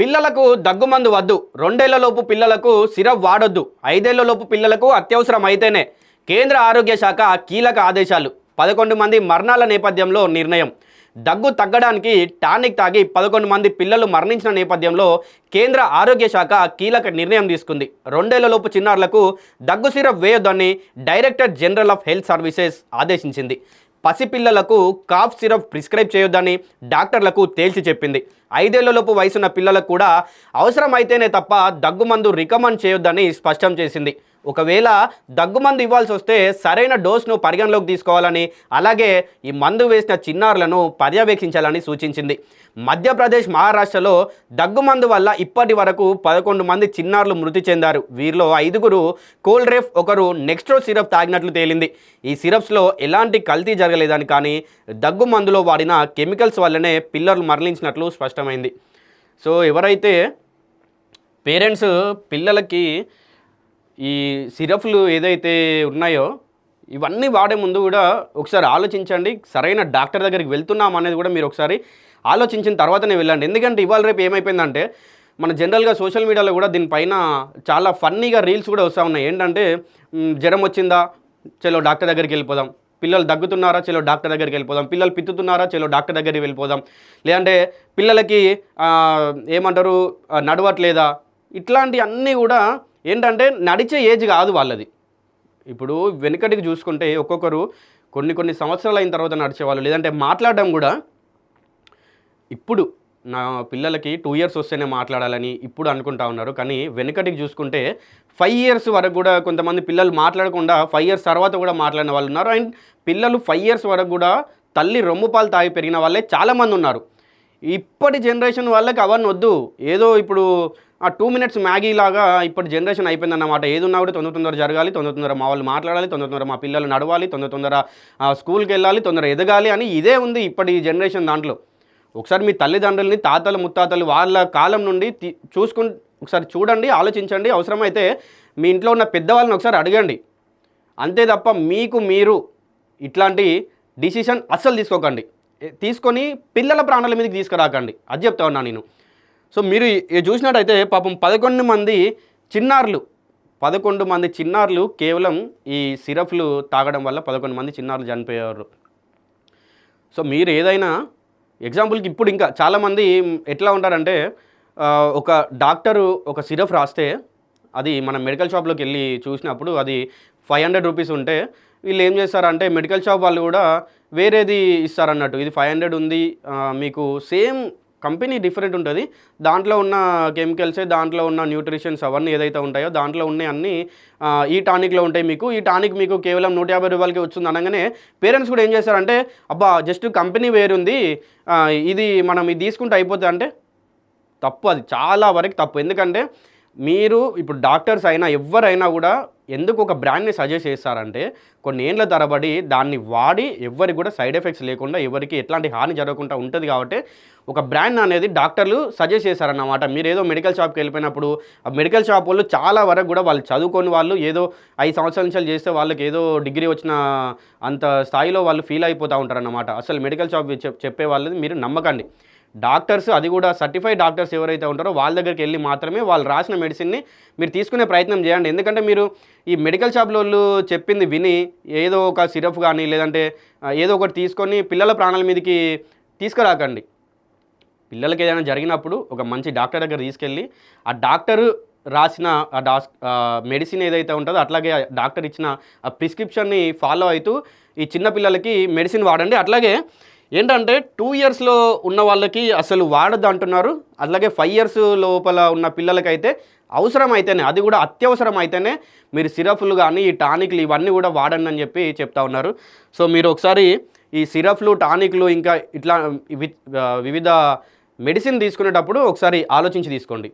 పిల్లలకు దగ్గుమందు వద్దు. రెండేళ్ళలోపు పిల్లలకు సిరప్ వాడొద్దు. ఐదేళ్ళలోపు పిల్లలకు అత్యవసరం అయితేనే. కేంద్ర ఆరోగ్య శాఖ కీలక ఆదేశాలు. పదకొండు మంది మరణాల నేపథ్యంలో నిర్ణయం. దగ్గు తగ్గడానికి టానిక్ తాగి పదకొండు మంది పిల్లలు మరణించిన నేపథ్యంలో కేంద్ర ఆరోగ్య శాఖ కీలక నిర్ణయం తీసుకుంది. రెండేళ్ళలోపు చిన్నారులకు దగ్గు syrup వేయొద్దని director general of health services ఆదేశించింది. పసిపిల్లలకు కాఫ్ సిరప్ ప్రిస్క్రైబ్ చేయొద్దని డాక్టర్లకు తేల్చి చెప్పింది. ఐదేళ్ళలోపు వయసున్న పిల్లలకు కూడా అవసరమైతేనే తప్ప దగ్గుమందు రికమెండ్ చేయొద్దని స్పష్టం చేసింది. ఒకవేళ దగ్గుమందు ఇవ్వాల్సి వస్తే సరైన డోస్ను పరిగణలోకి తీసుకోవాలని అలాగే ఈ మందు వేసిన చిన్నారులను పర్యవేక్షించాలని సూచించింది. మధ్యప్రదేశ్ మహారాష్ట్రలో దగ్గుమందు వల్ల ఇప్పటి వరకు పదకొండు మంది చిన్నారులు మృతి చెందారు. వీరిలో ఐదుగురు కోల్డ్రేఫ్ ఒకరు నెక్స్ట్రో సిరప్ తాగినట్లు తేలింది. ఈ సిరప్స్లో ఎలాంటి కల్తీ జరగలేదని కానీ దగ్గు మందులో వాడిన కెమికల్స్ వల్లనే పిల్లలు మరణించినట్లు స్పష్టమైంది. సో ఎవరైతే పేరెంట్స్ పిల్లలకి ఈ సిరప్లు ఏదైతే ఉన్నాయో ఇవన్నీ వాడే ముందు కూడా ఒకసారి ఆలోచించండి. సరైన డాక్టర్ దగ్గరికి వెళ్తున్నాం అనేది కూడా మీరు ఒకసారి ఆలోచించిన తర్వాతనే వెళ్ళండి. ఎందుకంటే ఇవాళ రేపు ఏమైపోయిందంటే మన జనరల్గా సోషల్ మీడియాలో కూడా దీనిపైన చాలా ఫన్నీగా రీల్స్ కూడా వస్తూ ఉన్నాయి. ఏంటంటే జ్వరం వచ్చిందా? చలో డాక్టర్ దగ్గరికి వెళ్ళిపోదాం. పిల్లలు దగ్గుతున్నారా? చలో డాక్టర్ దగ్గరికి వెళ్ళిపోదాం. పిల్లలు పిత్తుతున్నారా? చలో డాక్టర్ దగ్గరికి వెళ్ళిపోదాం. లేదంటే పిల్లలకి ఏమంటారు నడవట్లేదా? ఇట్లాంటి అన్నీ కూడా ఏంటంటే నడిచే ఏజ్ కాదు వాళ్ళది. ఇప్పుడు వెనుకటికి చూసుకుంటే ఒక్కొక్కరు కొన్ని కొన్ని సంవత్సరాలు అయిన తర్వాత నడిచేవాళ్ళు. లేదంటే మాట్లాడడం కూడా ఇప్పుడు నా పిల్లలకి టూ ఇయర్స్ వస్తేనే మాట్లాడాలని ఇప్పుడు అనుకుంటా ఉన్నారు. కానీ వెనుకటికి చూసుకుంటే ఫైవ్ ఇయర్స్ వరకు కూడా కొంతమంది పిల్లలు మాట్లాడకుండా ఫైవ్ ఇయర్స్ తర్వాత కూడా మాట్లాడిన వాళ్ళు ఉన్నారు. అండ్ పిల్లలు ఫైవ్ ఇయర్స్ వరకు కూడా తల్లి రొమ్ము పాలు తాగి పెరిగిన వాళ్ళే చాలామంది ఉన్నారు. ఇప్పటి జనరేషన్ వాళ్ళకి అవన్నీ వద్దు. ఏదో ఇప్పుడు ఆ టూ మినిట్స్ మ్యాగీ లాగా ఇప్పుడు జనరేషన్ అయిపోయిందన్నమాట. ఏది ఉన్నా కూడా తొందర తొందర జరగాలి తొందర తొందర మా వాళ్ళు మాట్లాడాలి తొందర తొందర మా పిల్లలు నడవాలి తొందర తొందర స్కూల్కి వెళ్ళాలి తొందర ఎదగాలి అని ఇదే ఉంది ఇప్పటి జనరేషన్ దాంట్లో. ఒకసారి మీ తల్లిదండ్రులని తాతలు ముత్తాతలు వాళ్ళ కాలం నుండి తీ- చూసుకుని ఒకసారి చూడండి ఆలోచించండి. అవసరమైతే మీ ఇంట్లో ఉన్న పెద్దవాళ్ళని ఒకసారి అడగండి. అంతే తప్ప మీకు మీరు ఇట్లాంటి డిసిషన్ అస్సలు తీసుకోకండి. తీసుకొని పిల్లల ప్రాణాల మీదకి తీసుకురాకండి. అది చెప్తా ఉన్నా నేను. సో మీరు చూసినట్టయితే పాపం పదకొండు మంది చిన్నారులు పదకొండు మంది చిన్నారులు కేవలం ఈ సిరప్లు తాగడం వల్ల పదకొండు మంది చిన్నారులు చనిపోయారు. సో మీరు ఏదైనా ఎగ్జాంపుల్కి ఇప్పుడు ఇంకా చాలామంది ఎట్లా ఉంటారంటే ఒక డాక్టరు ఒక సిరప్ రాస్తే అది మన మెడికల్ షాప్లోకి వెళ్ళి చూసినప్పుడు అది ఫైవ్ హండ్రెడ్ రూపీస్ ఉంటే వీళ్ళు ఏం చేస్తారంటే మెడికల్ షాప్ వాళ్ళు కూడా వేరేది ఇస్తారన్నట్టు. ఇది ఫైవ్ హండ్రెడ్ ఉంది మీకు సేమ్ కంపెనీ డిఫరెంట్ ఉంటుంది. దాంట్లో ఉన్న కెమికల్స్ దాంట్లో ఉన్న న్యూట్రిషన్స్ అవన్నీ ఏదైతే ఉంటాయో దాంట్లో ఉన్నాయి అన్నీ ఈ టానిక్లో ఉంటాయి మీకు. ఈ టానిక్ మీకు కేవలం నూట యాభై రూపాయలకి వచ్చింది అనగానే పేరెంట్స్ కూడా ఏం చేస్తారంటే అబ్బా జస్ట్ కంపెనీ వేరుంది ఇది మనం ఇది తీసుకుంటే అయిపోతుంది అంటే తప్పు అది చాలా వరకు తప్పు. ఎందుకంటే మీరు ఇప్పుడు డాక్టర్స్ అయినా ఎవరైనా కూడా ఎందుకు ఒక బ్రాండ్ని సజెస్ట్ చేస్తారంటే కొన్ని ఏండ్ల తరబడి దాన్ని వాడి ఎవరికి కూడా సైడ్ ఎఫెక్ట్స్ లేకుండా ఎవరికి ఎట్లాంటి హాని జరగకుండా ఉంటుంది కాబట్టి ఒక బ్రాండ్ అనేది డాక్టర్లు సజెస్ట్ చేశారన్నమాట. మీరు ఏదో మెడికల్ షాప్కి వెళ్ళిపోయినప్పుడు ఆ మెడికల్ షాప్ వాళ్ళు చాలా వరకు కూడా వాళ్ళు చదువుకొని వాళ్ళు ఏదో ఐదు సంవత్సరాల నుంచి చేస్తే వాళ్ళకి ఏదో డిగ్రీ వచ్చిన అంత స్థాయిలో వాళ్ళు ఫీల్ అయిపోతూ ఉంటారన్నమాట. అసలు మెడికల్ షాప్ చెప్పే వాళ్ళది మీరు నమ్మకండి. డాక్టర్స్ అది కూడా సర్టిఫైడ్ డాక్టర్స్ ఎవరైతే ఉంటారో వాళ్ళ దగ్గరికి వెళ్ళి మాత్రమే వాళ్ళు రాసిన మెడిసిన్ని మీరు తీసుకునే ప్రయత్నం చేయండి. ఎందుకంటే మీరు ఈ మెడికల్ షాప్లో వాళ్ళు చెప్పింది విని ఏదో ఒక సిరప్ కానీ లేదంటే ఏదో ఒకటి తీసుకొని పిల్లల ప్రాణాల మీదకి తీసుకురాకండి. పిల్లలకి ఏదైనా జరిగినప్పుడు ఒక మంచి డాక్టర్ దగ్గర తీసుకెళ్ళి ఆ డాక్టర్ రాసిన ఆ డాస్ మెడిసిన్ ఏదైతే ఉంటుందో అట్లాగే డాక్టర్ ఇచ్చిన ఆ ప్రిస్క్రిప్షన్ని ఫాలో అవుతూ ఈ చిన్న పిల్లలకి మెడిసిన్ వాడండి. అట్లాగే ఏంటంటే టూ ఇయర్స్లో ఉన్న వాళ్ళకి అసలు వాడద్దు అంటున్నారు. అట్లాగే ఫైవ్ ఇయర్స్ లోపల ఉన్న పిల్లలకైతే అవసరం అయితేనే అది కూడా అత్యవసరం అయితేనే మీరు సిరప్లు కానీ ఈ టానిక్లు ఇవన్నీ కూడా వాడండి అని చెప్పి చెప్తా ఉన్నారు. సో మీరు ఒకసారి ఈ సిరప్లు టానిక్లు ఇంకా ఇట్లా వివిధ మెడిసిన్ తీసుకునేటప్పుడు ఒకసారి ఆలోచించి తీసుకోండి.